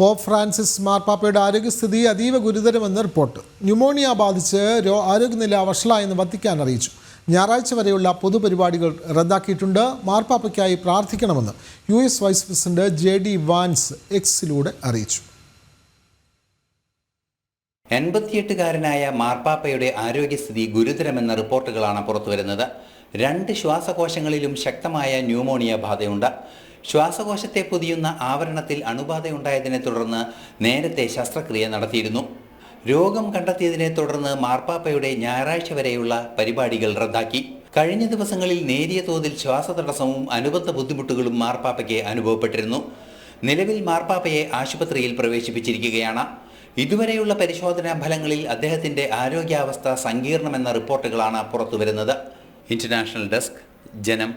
Pop Francis മാർപ്പാപ്പയുടെ ആരോഗ്യസ്ഥിതി അതീവ ഗുരുതരമെന്ന് റിപ്പോർട്ട്. ന്യൂമോണിയ ബാധിച്ച് രോ ആരോഗ്യനില വഷളായെന്ന് വത്തിക്കാൻ അറിയിച്ചു. ഞായറാഴ്ച വരെയുള്ള പൊതുപരിപാടികൾ റദ്ദാക്കിയിട്ടുണ്ട്. മാർപ്പാപ്പയ്ക്കായി പ്രാർത്ഥിക്കണമെന്ന് U S vice president J D Vance എക്സിലൂടെ അറിയിച്ചു. എൺപത്തിയെട്ടുകാരനായ മാർപ്പാപ്പയുടെ ആരോഗ്യസ്ഥിതി ഗുരുതരമെന്ന റിപ്പോർട്ടുകളാണ് പുറത്തുവരുന്നത്. രണ്ട് ശ്വാസകോശങ്ങളിലും ശക്തമായ ന്യൂമോണിയ ബാധയുണ്ട്. ശ്വാസകോശത്തെ പൊതിയുന്ന ആവരണത്തിൽ അണുബാധയുണ്ടായതിനെ തുടർന്ന് നേരത്തെ ശസ്ത്രക്രിയ നടത്തിയിരുന്നു. രോഗം കണ്ടെത്തിയതിനെ തുടർന്ന് മാർപ്പാപ്പയുടെ ഞായറാഴ്ച വരെയുള്ള പരിപാടികൾ റദ്ദാക്കി. കഴിഞ്ഞ ദിവസങ്ങളിൽ നേരിയ തോതിൽ ശ്വാസതടസ്സവും അനുബന്ധ ബുദ്ധിമുട്ടുകളും മാർപ്പാപ്പയ്ക്ക് അനുഭവപ്പെട്ടിരുന്നു. നിലവിൽ മാർപ്പാപ്പയെ ആശുപത്രിയിൽ പ്രവേശിപ്പിച്ചിരിക്കുകയാണ്. ഇതുവരെയുള്ള പരിശോധനാ ഫലങ്ങളിൽ അദ്ദേഹത്തിന്റെ ആരോഗ്യാവസ്ഥ സങ്കീർണമെന്ന റിപ്പോർട്ടുകളാണ് പുറത്തുവരുന്നത്. ഇന്റർനാഷണൽ ഡെസ്ക് ജനം.